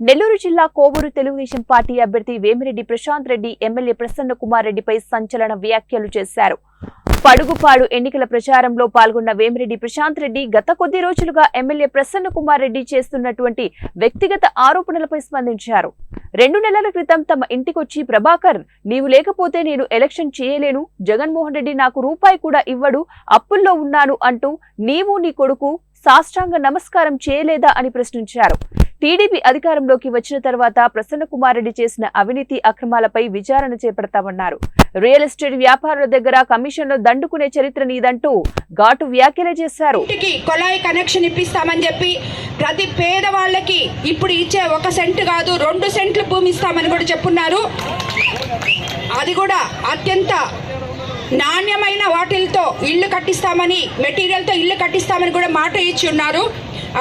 నెల్లూరు జిల్లా కోవూరు తెలుగుదేశం పార్టీ అభ్యర్థి వేమిరెడ్డి ప్రశాంత్ రెడ్డి ఎమ్మెల్యే ప్రసన్న కుమార్ రెడ్డిపై సంచలన వ్యాఖ్యలు చేశారు. పడుగుపాడు ఎన్నికల ప్రచారంలో పాల్గొన్న వేమిరెడ్డి ప్రశాంత్ రెడ్డి గత కొద్ది రోజులుగా ఎమ్మెల్యే ప్రసన్న కుమార్ రెడ్డి చేస్తున్నటువంటి వ్యక్తిగత ఆరోపణలపై స్పందించారు. రెండు నెలల క్రితం తమ ఇంటికొచ్చి ప్రభాకర్ నీవు లేకపోతే నేను ఎలక్షన్ చేయలేను. జగన్మోహన్ రెడ్డి నాకు రూపాయి కూడా ఇవ్వడు. అప్పుల్లో ఉన్నాను అంటూ నీవు నీ కొడుకు సాష్టాంగ నమస్కారం చేయలేదా అని ప్రశ్నించారు. టీడీపీ అధికారంలోకి వచ్చిన తర్వాత ప్రసన్న చేసిన అవినీతి అక్రమాలపై విచారణ చేపడతామన్నారు. రియల్ ఎస్టేట్ వ్యాపారుల దగ్గర కమిషన్లు దండుకునే చరిత్ర నీదంటూ ఘాటు వ్యాఖ్యలు చేశారు. కొలాయి కనెక్షన్ ఇప్పిస్తామని చెప్పి ప్రతి పేదవాళ్ళకి ఇప్పుడు ఇచ్చే ఒక సెంట్ కాదు రెండు సెంట్లు భూమి ఇస్తామని కూడా చెప్పున్నారు. అది కూడా అత్యంత నాణ్యమైన వాటిలతో ఇల్లు కట్టిస్తామని మెటీరియల్తో ఇల్లు కట్టిస్తామని కూడా మాట ఇచ్చి ఉన్నారు.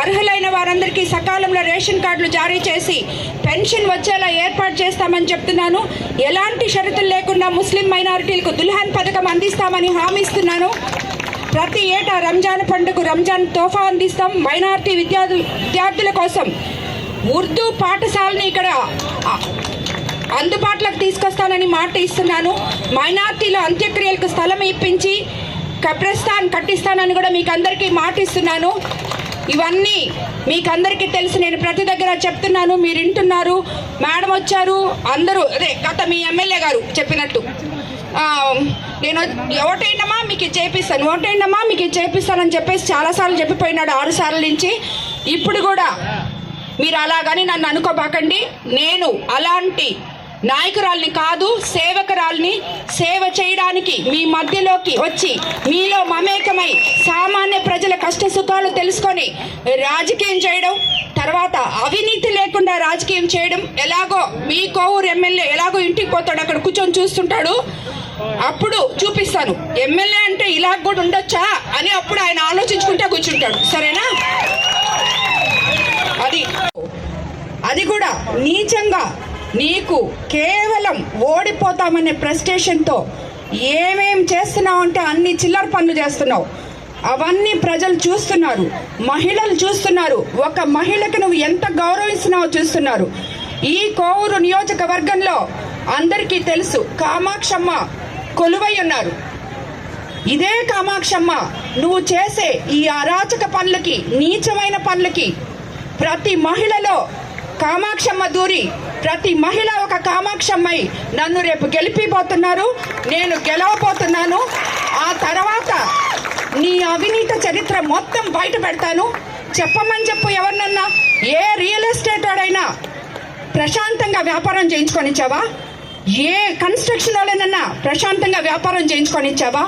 అర్హులైన వారందరికీ సకాలంలో రేషన్ కార్డులు జారీ చేసి పెన్షన్ వచ్చేలా ఏర్పాటు చేస్తామని చెప్తున్నాను. ఎలాంటి షరతులు లేకుండా ముస్లిం మైనారిటీలకు దుల్హాన్ పథకం అందిస్తామని హామీ ఇస్తున్నాను. ప్రతి ఏటా రంజాన్ పండుగ రంజాన్ తోఫా అందిస్తాం. మైనారిటీ విద్యార్థు విద్యార్థుల కోసం ఉర్దూ పాఠశాలని ఇక్కడ అందుబాటులోకి తీసుకొస్తానని మాట ఇస్తున్నాను. మైనార్టీల అంత్యక్రియలకు స్థలం ఇప్పించి కబ్రస్థాన్ కట్టిస్తానని కూడా మీకు అందరికీ మాట ఇస్తున్నాను. ఇవన్నీ మీకు అందరికీ తెలుసు. నేను ప్రతి దగ్గర చెప్తున్నాను మీరు వింటున్నారు. మేడం వచ్చారు అందరూ అదే గత మీ ఎమ్మెల్యే గారు చెప్పినట్టు. నేను ఓటేయండమ్మా మీకు ఇది చేపిస్తాను. ఓటేయండమ్మా మీకు ఇది చేపిస్తానని చెప్పేసి చాలాసార్లు చెప్పిపోయినాడు ఆరు సార్ల నుంచి. ఇప్పుడు కూడా మీరు అలాగని నన్ను అనుకోబాకండి. నేను అలాంటి నాయకురాల్ని కాదు సేవకురాల్ని సేవ చేయడానికి మీ మధ్యలోకి వచ్చి మీలో మమేకమై సామాన్య ప్రజల కష్ట సుఖాలు తెలుసుకొని రాజకీయం చేయడం తర్వాత అవినీతి లేకుండా రాజకీయం చేయడం ఎలాగో మీ కోవూరు ఎమ్మెల్యే ఎలాగో ఇంటికి పోతాడు అక్కడ కూర్చొని చూస్తుంటాడు అప్పుడు చూపిస్తాను. ఎమ్మెల్యే అంటే ఇలా కూడా ఉండొచ్చా అని అప్పుడు ఆయన ఆలోచించుకుంటే కూర్చుంటాడు. సరేనా? అది అది కూడా నీచంగా నీకు కేవలం ఓడిపోతామనే ప్రెస్టేషన్తో ఏమేం చేస్తున్నావు అంటే అన్ని చిల్లర పనులు చేస్తున్నావు. అవన్నీ ప్రజలు చూస్తున్నారు మహిళలు చూస్తున్నారు. ఒక మహిళకు నువ్వు ఎంత గౌరవిస్తున్నావో చూస్తున్నారు. ఈ కోవూరు నియోజకవర్గంలో అందరికీ తెలుసు కామాక్షమ్మ కొలువై ఉన్నారు. ఇదే కామాక్షమ్మ నువ్వు చేసే ఈ అరాచక పనులకి నీచమైన పనులకి ప్రతి మహిళలో కామాక్షమ్మ దూరి ప్రతి మహిళ ఒక కామాక్షమ్మై నన్ను రేపు గెలిపిపోతున్నారు. నేను గెలవబోతున్నాను. ఆ తర్వాత నీ అవినీత చరిత్ర మొత్తం బయట పెడతాను. చెప్పమని చెప్పు ఎవరినన్నా? ఏ రియల్ ఎస్టేట్ వాడైనా ప్రశాంతంగా వ్యాపారం చేయించుకొని ఇచ్చావా? ఏ కన్స్ట్రక్షన్ వాళ్ళనన్నా ప్రశాంతంగా వ్యాపారం చేయించుకొని ఇచ్చావా?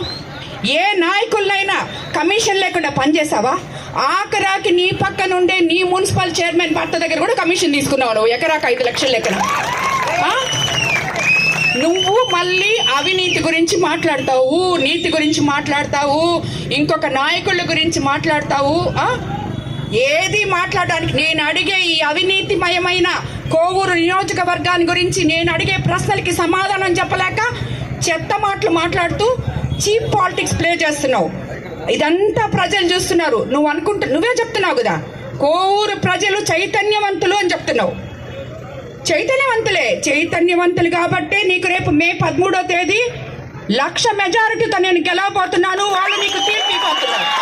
ఏ నాయకులనైనా కమిషన్ లేకుండా పనిచేసావా ఆఖరాకి నీ పక్కన ఉండే నీ మున్సిపల్ చైర్మన్ భర్త దగ్గర కూడా కమిషన్ తీసుకున్నావు నువ్వు. ఎకరాకు ఐదు లక్షల లెక్కన. నువ్వు మళ్ళీ అవినీతి గురించి మాట్లాడతావు నీతి గురించి మాట్లాడతావు ఇంకొక నాయకుల గురించి మాట్లాడతావు ఏది మాట్లాడడానికి నేను అడిగే ఈ అవినీతిమయమైన కోవూరు నియోజకవర్గాన్ని గురించి నేను అడిగే ప్రశ్నలకి సమాధానం చెప్పలేక చెత్త మాటలు మాట్లాడుతూ చీప్ పాలిటిక్స్ ప్లే చేస్తున్నావు. ఇదంతా ప్రజలు చూస్తున్నారు. నువ్వు అనుకుంటు నువ్వే చెప్తున్నావు కదా. కోరు ప్రజలు చైతన్యవంతులు అని చెప్తున్నావు. చైతన్యవంతులే. చైతన్యవంతులు కాబట్టే నీకు రేపు మే పదమూడో తేదీ లక్ష మెజారిటీతో నేను గెలవబోతున్నాను. వాళ్ళు నీకు తీర్పు ఇవ్వబోతున్నారు.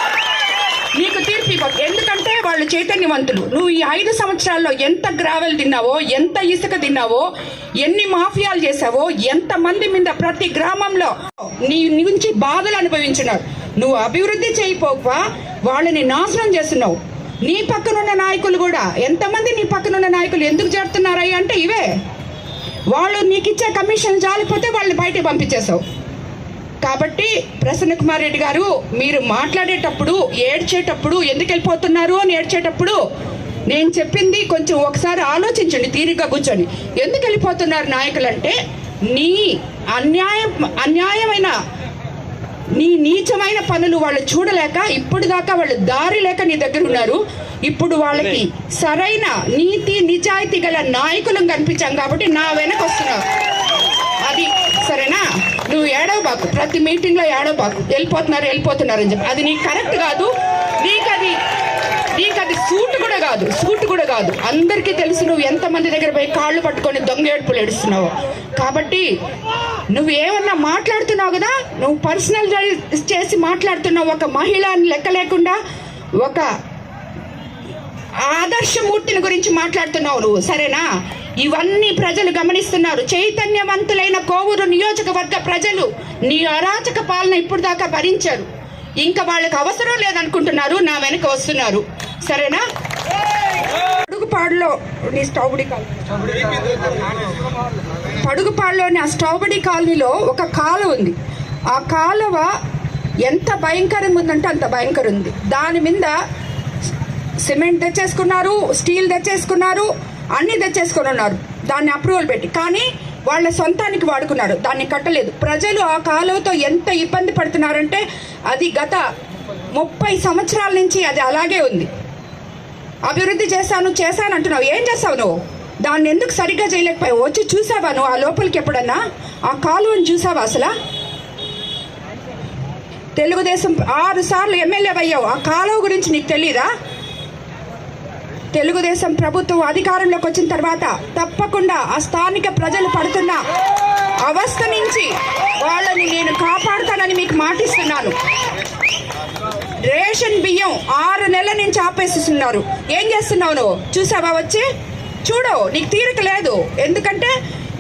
నీకు తీర్పు ఇవ్వదు ఎందుకంటే వాళ్ళు చైతన్యవంతులు. నువ్వు ఈ ఐదు సంవత్సరాల్లో ఎంత గ్రావెల్ తిన్నావో ఎంత ఇసుక తిన్నావో ఎన్ని మాఫియాలు చేసావో ఎంత మంది మీద ప్రతి గ్రామంలో నీ నుంచి బాధలు అనుభవించినారు. నువ్వు అభివృద్ధి చేయిపోక వాళ్ళని నాశనం చేస్తున్నావు. నీ పక్కనున్న నాయకులు కూడా ఎంతమంది నీ పక్కనున్న నాయకులు ఎందుకు చేరుతున్నారయ్య అంటే ఇవే. వాళ్ళు నీకు ఇచ్చే కమిషన్ జాలిపోతే వాళ్ళని బయటకు పంపించేశావు. కాబట్టి ప్రసన్న కుమార్ రెడ్డి గారు మీరు మాట్లాడేటప్పుడు ఏడ్చేటప్పుడు ఎందుకు వెళ్ళిపోతున్నారు అని ఏడ్చేటప్పుడు నేను చెప్పింది కొంచెం ఒకసారి ఆలోచించండి తీరిగ్గా కూర్చొని ఎందుకు వెళ్ళిపోతున్నారు నాయకులంటే నీ అన్యాయం అన్యాయమైన నీ నీచమైన పనులు వాళ్ళు చూడలేక ఇప్పుడు దాకా వాళ్ళు దారి లేక నీ దగ్గర ఉన్నారు. ఇప్పుడు వాళ్ళకి సరైన నీతి నిజాయితీ గల నాయకులను కనిపించాం కాబట్టి నా వెనక వస్తున్నారు అది సరేనా? నువ్వు ఏడవబాకు ప్రతి మీటింగ్లో ఏడవబాకు వెళ్ళిపోతున్నారు వెళ్ళిపోతున్నారు అని చెప్పి. అది నీకు కరెక్ట్ కాదు. నీకు అది నీకు అది సూట్ కూడా కాదు. సూట్ కూడా కాదు. అందరికీ తెలుసు నువ్వు ఎంతమంది దగ్గర పోయి కాళ్ళు పట్టుకొని దొంగ ఏడుపులు ఏడుస్తున్నావు. కాబట్టి నువ్వు ఏమన్నా మాట్లాడుతున్నావు కదా? నువ్వు పర్సనల్ చేసి మాట్లాడుతున్నావు ఒక మహిళ అని లెక్క లేకుండా ఒక ఆదర్శమూర్తిని గురించి మాట్లాడుతున్నావు నువ్వు సరేనా? ఇవన్నీ ప్రజలు గమనిస్తున్నారు. చైతన్యవంతులైన కోవూరు నియోజకవర్గ ప్రజలు నీ అరాచక పాలన ఇప్పుడు దాకా భరించారు. ఇంకా వాళ్ళకి అవసరం లేదనుకుంటున్నారు నా వెనక వస్తున్నారు. సరేనా? పడుగుపాడులో స్టౌబడి కాలనీ. పడుగుపాడులోని ఆ స్టౌబడి కాలనీలో ఒక కాలువ ఉంది. ఆ కాలువ ఎంత భయంకరంగా ఉందంటే అంత భయంకరం ఉంది. దాని మీద సిమెంట్ తెచ్చేసుకున్నారు స్టీల్ తెచ్చేసుకున్నారు అన్నీ తెచ్చేసుకొని ఉన్నారు. దాన్ని అప్రూవల్ పెట్టి. కానీ వాళ్ళ సొంతానికి వాడుకున్నారు. దాన్ని కట్టలేదు. ప్రజలు ఆ కాలువతో ఎంత ఇబ్బంది పడుతున్నారంటే అది గత ముప్పై సంవత్సరాల నుంచి అది అలాగే ఉంది. అభివృద్ధి చేశాను చేశాను అంటున్నావు. ఏం చేస్తావు నువ్వు? దాన్ని ఎందుకు సరిగ్గా చేయలేకపోయావు? వచ్చి చూసావా నువ్వు? ఆ లోపలికి ఎప్పుడన్నా? ఆ కాలువను చూసావా అసలు? తెలుగుదేశం ఆరు సార్లు ఎమ్మెల్యే అయ్యావు. ఆ కాలువ గురించి నీకు తెలీదా? తెలుగుదేశం ప్రభుత్వం అధికారంలోకి వచ్చిన తర్వాత తప్పకుండా ఆ స్థానిక ప్రజలు పడుతున్న అవస్థ నుంచి వాళ్ళని నేను కాపాడుతానని మీకు మాటిస్తున్నాను. రేషన్ బియ్యం ఆరు నెలల నుంచి ఆపేసిస్తున్నారు. ఏం చేస్తున్నావు నువ్వు? చూసావా వచ్చి? చూడు నీకు తీరిక లేదు. ఎందుకంటే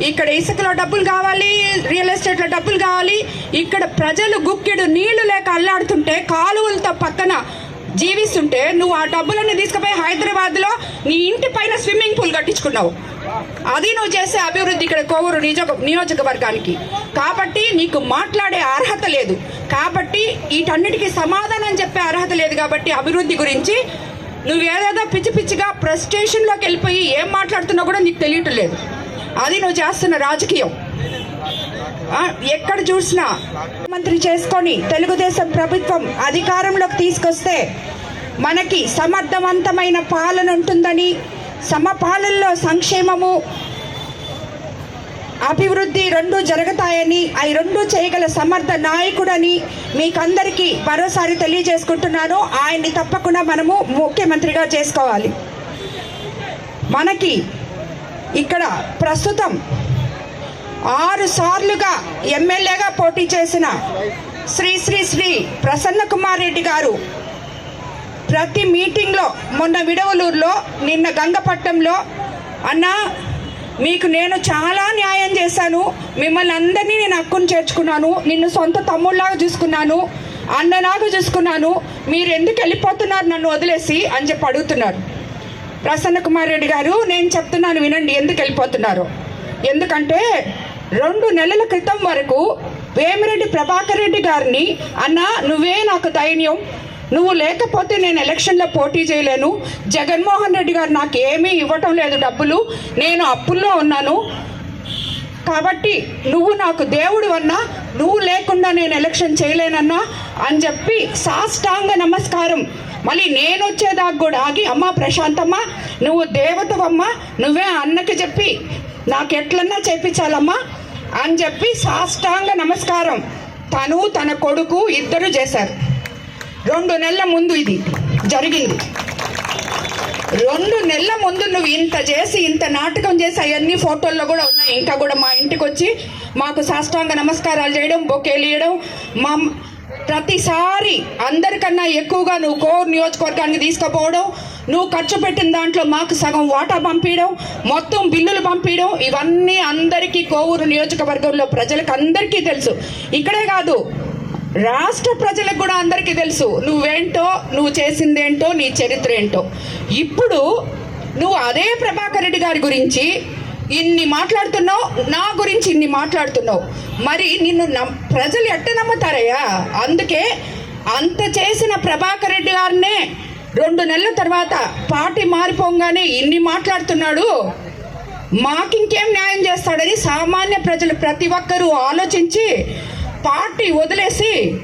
ఇక్కడ ఇసుకలో డబ్బులు కావాలి రియల్ ఎస్టేట్లో డబ్బులు కావాలి. ఇక్కడ ప్రజలు గుక్కెడు నీళ్ళు లేక అల్లాడుతుంటే కాలువలతో పక్కన జీవిస్తుంటే నువ్వు ఆ డబ్బులన్నీ తీసుకుపోయి హైదరాబాద్లో నీ ఇంటి పైన స్విమ్మింగ్ పూల్ కట్టించుకున్నావు. అది నువ్వు చేసే అభివృద్ధి ఇక్కడ కోవూరు నియోజక నియోజకవర్గానికి. కాబట్టి నీకు మాట్లాడే అర్హత లేదు. కాబట్టి వీటన్నిటికీ సమాధానం చెప్పే అర్హత లేదు కాబట్టి అభివృద్ధి గురించి నువ్వేదేదో పిచ్చి పిచ్చిగా ప్రెస్టేషన్లోకి వెళ్ళిపోయి ఏం మాట్లాడుతున్నావు కూడా నీకు తెలియటం లేదు. అది నువ్వు చేస్తున్న రాజకీయం. ఎక్కడ చూసినా మంత్రి చేసుకొని తెలుగుదేశం ప్రభుత్వం అధికారంలోకి తీసుకొస్తే మనకి సమర్థవంతమైన పాలన ఉంటుందని సమపాలనలో సంక్షేమము అభివృద్ధి రెండు జరుగుతాయని అవి రెండు చేయగల సమర్థ నాయకుడని మీకందరికీ మరోసారి తెలియజేసుకుంటున్నాను. ఆయన్ని తప్పకుండా మనము ముఖ్యమంత్రిగా చేసుకోవాలి. మనకి ఇక్కడ ప్రస్తుతం ఆరు సార్లుగా ఎమ్మెల్యేగా పోటీ చేసిన శ్రీ శ్రీ శ్రీ ప్రసన్న కుమార్ రెడ్డి గారు ప్రతి మీటింగ్లో మొన్న విడవలూరులో నిన్న గంగపట్నంలో అన్న మీకు నేను చాలా న్యాయం చేశాను. మిమ్మల్ని అందరినీ నేను హక్కును చేర్చుకున్నాను. నిన్ను సొంత తమ్ముళ్ళలాగా చూసుకున్నాను. అన్నలాగా చూసుకున్నాను. మీరు ఎందుకు వెళ్ళిపోతున్నారు నన్ను వదిలేసి అని చెప్పి అడుగుతున్నారు. ప్రసన్న కుమార్ రెడ్డి గారు నేను చెప్తున్నాను వినండి ఎందుకు వెళ్ళిపోతున్నారు? ఎందుకంటే రెండు నెలల క్రితం వరకు వేమిరెడ్డి ప్రభాకర్ రెడ్డి గారిని అన్న నువ్వే నాకు దైన్యం నువ్వు లేకపోతే నేను ఎలక్షన్లో పోటీ చేయలేను. జగన్మోహన్ రెడ్డి గారు నాకు ఏమీ ఇవ్వటం లేదు డబ్బులు. నేను అప్పుల్లో ఉన్నాను. కాబట్టి నువ్వు నాకు దేవుడు అన్నా నువ్వు లేకుండా నేను ఎలక్షన్ చేయలేనన్నా అని చెప్పి సాష్టాంగ నమస్కారం. మళ్ళీ నేను వచ్చేదాకా కూడా ఆగి అమ్మ ప్రశాంతమ్మ నువ్వు దేవతవమ్మ నువ్వే అన్నకి చెప్పి నాకు ఎట్లన్నా చేపించాలమ్మా అని చెప్పి సాష్టాంగ నమస్కారం. తను తన కొడుకు ఇద్దరు చేశారు. రెండు నెలల ముందు ఇది జరిగింది. రెండు నెలల ముందు నువ్వు ఇంత చేసి ఇంత నాటకం చేసి అవన్నీ ఫోటోల్లో కూడా ఉన్నాయి. ఇంకా కూడా మా ఇంటికి వచ్చి మాకు సాష్టాంగ నమస్కారాలు చేయడం బొకేలు ఇవ్వడం మా ప్రతిసారి అందరికన్నా ఎక్కువగా నువ్వు కోర్ నియోజకవర్గానికి తీసుకుపోవడం నువ్వు ఖర్చు పెట్టిన దాంట్లో మాకు సగం వాటా పంపించడం మొత్తం బిల్లులు పంపించడం ఇవన్నీ అందరికీ కోవూరు నియోజకవర్గంలో ప్రజలకు అందరికీ తెలుసు. ఇక్కడే కాదు రాష్ట్ర ప్రజలకు కూడా అందరికీ తెలుసు. నువ్వేంటో నువ్వు చేసిందేంటో నీ చరిత్ర ఏంటో. ఇప్పుడు నువ్వు అదే ప్రభాకర్ రెడ్డి గారి గురించి ఇన్ని మాట్లాడుతున్నావు నా గురించి ఇన్ని మాట్లాడుతున్నావు. మరి నిన్ను నమ్ ప్రజలు ఎట్ట నమ్ముతారయ్యా? అందుకే అంత చేసిన ప్రభాకర్ రెడ్డి గారినే రెండు నెలల తర్వాత పార్టీ మారిపోగానే ఇన్ని మాట్లాడుతున్నాడు. మాకింకేం న్యాయం చేస్తాడని సామాన్య ప్రజలు ప్రతి ఒక్కరూ ఆలోచించి పార్టీ వదిలేసి